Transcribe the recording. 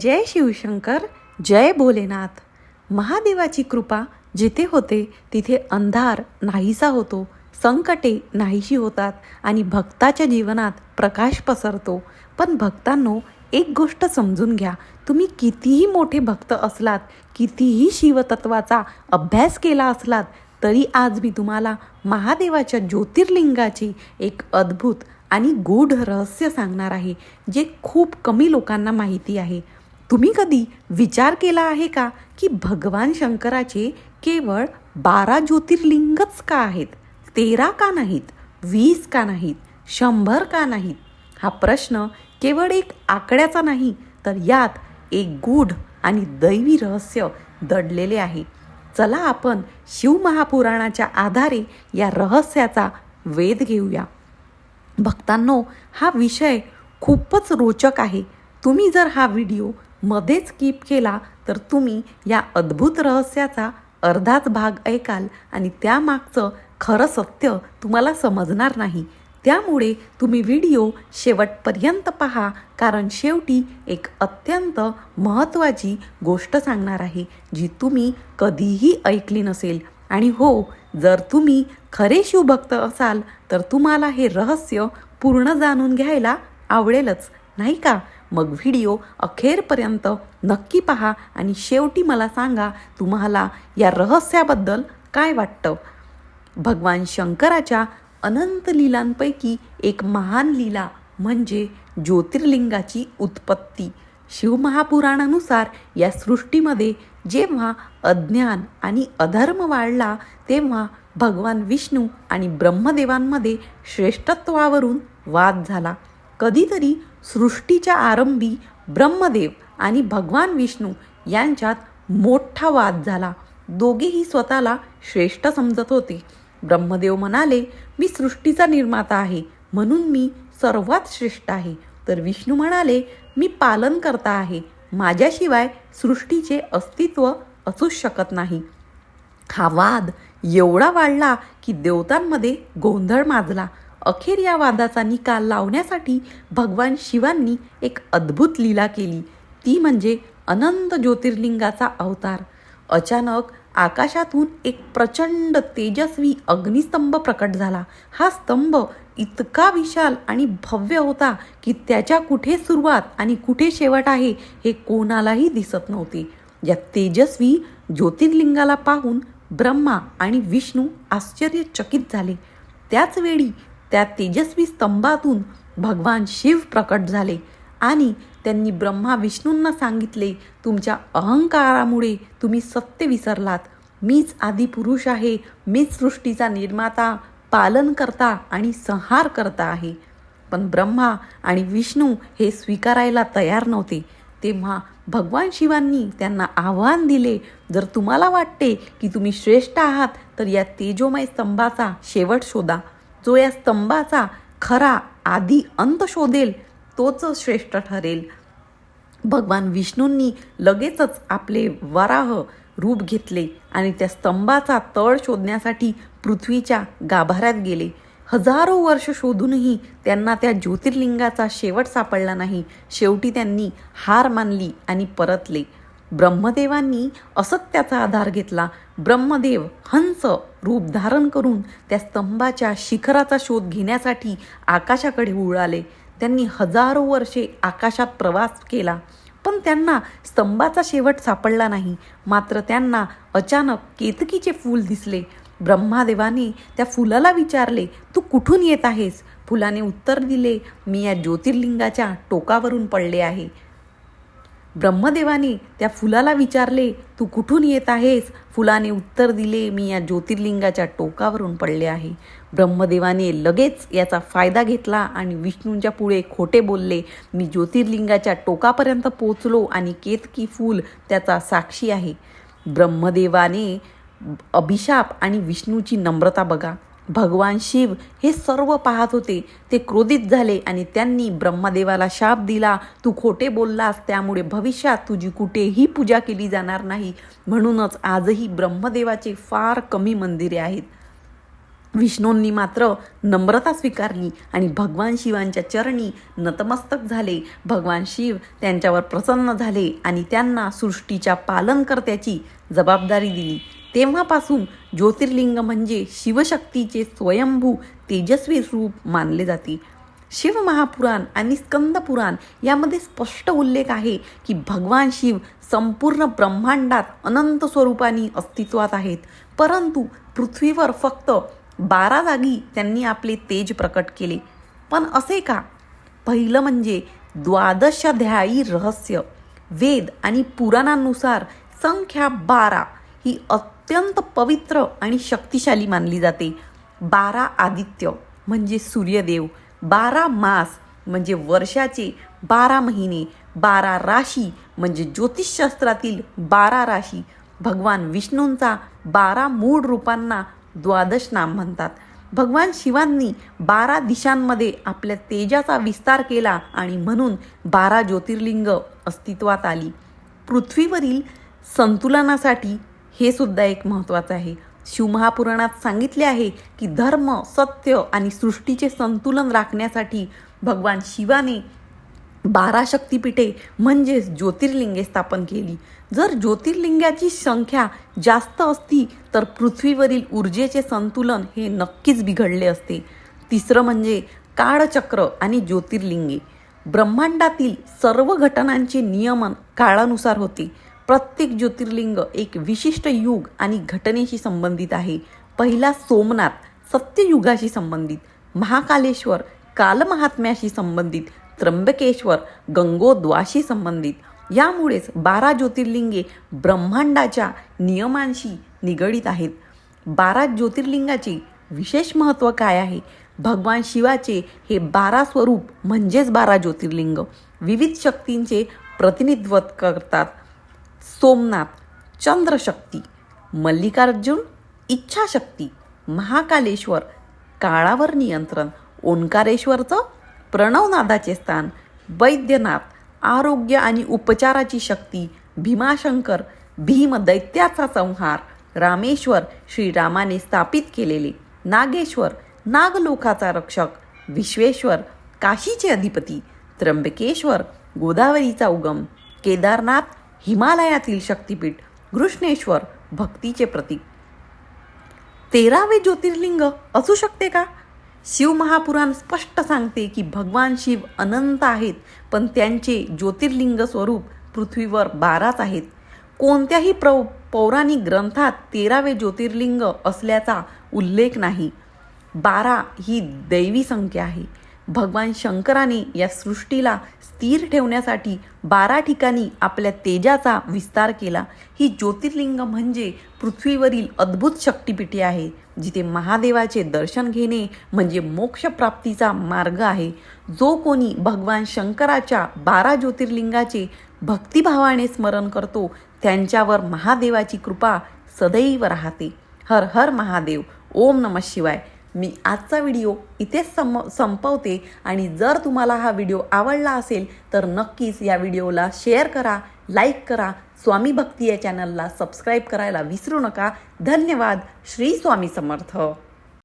जय शिवशंकर जय भोलेनाथ. महादेवाची कृपा जिथे होते तिथे अंधार नाहीसा होतो संकटे नाहीशी होतात आणि भक्ताच्या जीवनात प्रकाश पसरतो. पण भक्तांनो एक गोष्ट समजून घ्या. तुम्ही कितीही मोठे भक्त असलात कितीही शिवतत्वाचा अभ्यास केला असलात तरी आज मी तुम्हाला महादेवाच्या ज्योतिर्लिंगाची एक अद्भुत आणि गूढ रहस्य सांगणार आहे जे खूप कमी लोकांना माहिती आहे. तुम्ही कधी विचार केला आहे का की भगवान शंकराचे केवळ बारा ज्योतिर्लिंगच का आहेत? तेरा का नाहीत? वीस का नाहीत? शंभर का नाहीत? हा प्रश्न केवळ एक आकड्याचा नाही तर यात एक गूढ आणि दैवी रहस्य दडलेले आहे. चला आपण शिवमहापुराणाच्या आधारे या रहस्याचा वेध घेऊया. भक्तांनो हा विषय खूपच रोचक आहे. तुम्ही जर हा व्हिडिओ मध्येच स्किप केला तर तुम्ही या अद्भुत रहस्याचा अर्धाच भाग ऐकाल आणि त्यामागचं खरं सत्य तुम्हाला समजणार नाही. त्यामुळे तुम्ही व्हिडिओ शेवटपर्यंत पहा कारण शेवटी एक अत्यंत महत्त्वाची गोष्ट सांगणार आहे जी तुम्ही कधीही ऐकली नसेल. आणि हो जर तुम्ही खरे शिवभक्त असाल तर तुम्हाला हे रहस्य पूर्ण जाणून घ्यायला आवडेलच नाही का? मग व्हिडिओ अखेरपर्यंत नक्की पहा आणि शेवटी मला सांगा तुम्हाला या रहस्याबद्दल काय वाटतं? भगवान शंकराच्या अनंत लीलांपैकी एक महान लीला म्हणजे ज्योतिर्लिंगाची उत्पत्ती. शिवमहापुराणानुसार या सृष्टीमध्ये जेव्हा अज्ञान आणि अधर्म वाढला तेव्हा भगवान विष्णू आणि ब्रह्मदेवांमध्ये श्रेष्ठत्वावरून वाद झाला. कधीतरी सृष्टीच्या आरंभी ब्रह्मदेव आणि भगवान विष्णू यांच्यात मोठा वाद झाला. दोघेही स्वतःला श्रेष्ठ समजत होते. ब्रह्मदेव म्हणाले मी सृष्टीचा निर्माता आहे म्हणून मी सर्वात श्रेष्ठ आहे. तर विष्णू म्हणाले मी पालन करता आहे. माझ्याशिवाय सृष्टीचे अस्तित्व असूच शकत नाही. हा वाद एवढा वाढला की देवतांमध्ये गोंधळ माजला. अखेर या वादाचा निकाल लावण्यासाठी भगवान शिवांनी एक अद्भुत लीला केली. ती म्हणजे अनंत ज्योतिर्लिंगाचा अवतार. अचानक आकाशातून एक प्रचंड तेजस्वी अग्निस्तंभ प्रकट झाला. हा स्तंभ इतका विशाल आणि भव्य होता की त्याच्या कुठे सुरुवात आणि कुठे शेवट आहे हे कोणालाही दिसत नव्हते. या तेजस्वी ज्योतिर्लिंगाला पाहून ब्रह्मा आणि विष्णू आश्चर्यचकित झाले. त्याचवेळी त्या तेजस्वी स्तंभातून भगवान शिव प्रकट झाले आणि त्यांनी ब्रह्मा विष्णूंना सांगितले तुमच्या अहंकारामुळे तुम्ही सत्य विसरलात. मीच आदि पुरुष आहे. मीच सृष्टीचा निर्माता पालन करता आणि संहार करता आहे. पण ब्रह्मा आणि विष्णू हे स्वीकारायला तयार नव्हते. तेव्हा भगवान शिवांनी त्यांना आव्हान दिले जर तुम्हाला वाटते की तुम्ही श्रेष्ठ आहात तर या तेजोमय स्तंभाचा शेवट शोधा. जो या स्तंभाचा खरा आधी अंत शोधेल तोच श्रेष्ठ ठरेल. भगवान विष्णूंनी लगेचच आपले वराह रूप घेतले आणि त्या स्तंभाचा तळ शोधण्यासाठी पृथ्वीच्या गाभाऱ्यात गेले. हजारो वर्ष शोधूनही त्यांना त्या ज्योतिर्लिंगाचा शेवट सापडला नाही. शेवटी त्यांनी हार मानली आणि परतले. ब्रह्मदेवांनी असत्याचा आधार घेतला. ब्रह्मदेव हंस रूप धारण करून त्या स्तंभाच्या शिखराचा शोध घेण्यासाठी आकाशाकडे उळाले त्यांनी हजारो वर्षे आकाशात प्रवास केला पण त्यांना स्तंभाचा शेवट सापडला नाही. मात्र त्यांना अचानक केतकीचे फूल दिसले. ब्रह्मादेवाने त्या फुलाला विचारले तू कुठून येत आहेस? फुलाने उत्तर दिले मी या ज्योतिर्लिंगाच्या टोकावरून पडले आहे. ब्रह्मदेवाने त्या फुलाला विचारले तू कुठून येत आहेस? फुलाने उत्तर दिले मी या ज्योतिर्लिंगाच्या टोकावरून पडले आहे. ब्रह्मदेवाने लगेच याचा फायदा घेतला आणि विष्णूंच्या पुढे खोटे बोलले मी ज्योतिर्लिंगाच्या टोकापर्यंत पोचलो आणि केतकी फूल त्याचा साक्षी आहे. ब्रह्मदेवाने अभिशाप आणि विष्णूची नम्रता बघा. भगवान शिव हे सर्व पाहत होते. ते क्रोधित झाले आणि त्यांनी ब्रह्मदेवाला शाप दिला. तू खोटे बोललास त्यामुळे भविष्यात तुझी कुठेही पूजा केली जाणार नाही. म्हणूनच आजही ब्रह्मदेवाचे फार कमी मंदिरे आहेत. विष्णूंनी मात्र नम्रता स्वीकारली आणि भगवान शिवांच्या चरणी नतमस्तक झाले. भगवान शिव त्यांच्यावर प्रसन्न झाले आणि त्यांना सृष्टीच्या पालनकर्त्याची जबाबदारी दिली. तेव्हापासून ज्योतिर्लिंग म्हणजे शिवशक्तीचे स्वयंभू तेजस्वी रूप मानले जाते. शिवमहापुराण आणि स्कंदपुराण यामध्ये स्पष्ट उल्लेख आहे की भगवान शिव संपूर्ण ब्रह्मांडात अनंत स्वरूपाने अस्तित्वात आहेत. परंतु पृथ्वीवर फक्त बारा जागी त्यांनी आपले तेज प्रकट केले. पण असे का? पहिलं म्हणजे द्वादशाध्यायी रहस्य. वेद आणि पुराणांनुसार संख्या बारा ही अत्यंत अत्यंत पवित्र आणि शक्तिशाली मानली जाते. बारा आदित्य म्हणजे सूर्यदेव बारा मास म्हणजे वर्षाचे बारा महिने बारा राशी म्हणजे ज्योतिषशास्त्रातील बारा राशी. भगवान विष्णूंचा बारा मूळ रूपांना द्वादश नाम म्हणतात. भगवान शिवांनी बारा दिशांमध्ये आपल्या तेजाचा विस्तार केला आणि म्हणून बारा ज्योतिर्लिंग अस्तित्वात आली. पृथ्वीवरील संतुलनासाठी हे सुद्धा एक महत्त्वाचं आहे. शिवमहापुराणात सांगितले आहे की धर्म सत्य आणि सृष्टीचे संतुलन राखण्यासाठी भगवान शिवाने बारा शक्तिपीठे म्हणजेच ज्योतिर्लिंगे स्थापन केली. जर ज्योतिर्लिंगाची संख्या जास्त असती तर पृथ्वीवरील ऊर्जेचे संतुलन हे नक्कीच बिघडले असते. तिसरं म्हणजे काळचक्र आणि ज्योतिर्लिंगे. ब्रह्मांडातील सर्व घटनांचे नियमन काळानुसार होते. प्रत्येक ज्योतिर्लिंग एक विशिष्ट युग आणि घटनेशी संबंधित आहे. पहिला सोमनाथ सत्ययुगाशी संबंधित महाकालेश्वर कालमहात्म्याशी संबंधित त्र्यंबकेश्वर गंगोद्वाशी संबंधित. यामुळेच बारा ज्योतिर्लिंगे ब्रह्मांडाच्या नियमांशी निगडीत आहेत. बारा ज्योतिर्लिंगाचे विशेष महत्त्व काय आहे? भगवान शिवाचे हे बारा स्वरूप म्हणजेच बारा ज्योतिर्लिंग. विविध शक्तींचे प्रतिनिधित्व करतात. सोमनाथ चंद्रशक्ती मल्लिकार्जुन इच्छाशक्ती महाकालेश्वर काळावर नियंत्रण ओंकारेश्वरचं प्रणवनादाचे स्थान वैद्यनाथ आरोग्य आणि उपचाराची शक्ती भीमाशंकर भीम दैत्याचा संहार रामेश्वर श्रीरामाने स्थापित केलेले नागेश्वर नागलोकाचा रक्षक विश्वेश्वर काशीचे अधिपती त्र्यंबकेश्वर गोदावरीचा उगम केदारनाथ हिमालयातील शक्तिपीठ घृष्णेश्वर भक्तीचे प्रतीक. तेरावे ज्योतिर्लिंग असू शकते का? शिवमहापुराण स्पष्ट सांगते की भगवान शिव अनंत आहेत पण त्यांचे ज्योतिर्लिंग स्वरूप पृथ्वीवर बाराच आहेत. कोणत्याही प्र पौराणिक ग्रंथात तेरावे ज्योतिर्लिंग असल्याचा उल्लेख नाही. बारा ही दैवी संख्या आहे. भगवान शंकराने या सृष्टीला स्थिर ठेवण्यासाठी बारा ठिकाणी आपल्या तेजाचा विस्तार केला. ही ज्योतिर्लिंग म्हणजे पृथ्वीवरील अद्भुत शक्तिपीठे आहे जिथे महादेवाचे दर्शन घेणे म्हणजे मोक्षप्राप्तीचा मार्ग आहे. जो कोणी भगवान शंकराच्या बारा ज्योतिर्लिंगाचे भक्तिभावाने स्मरण करतो त्यांच्यावर महादेवाची कृपा सदैव राहते. हर हर महादेव. ओम नमः शिवाय. मी आजचा व्हिडिओ इथेच सम संपवते. आणि जर तुम्हाला हा व्हिडिओ आवडला असेल तर नक्कीच या व्हिडिओला शेअर करा लाईक करा. स्वामी भक्ती या चॅनलला सबस्क्राईब करायला विसरू नका. धन्यवाद. श्री स्वामी समर्थ.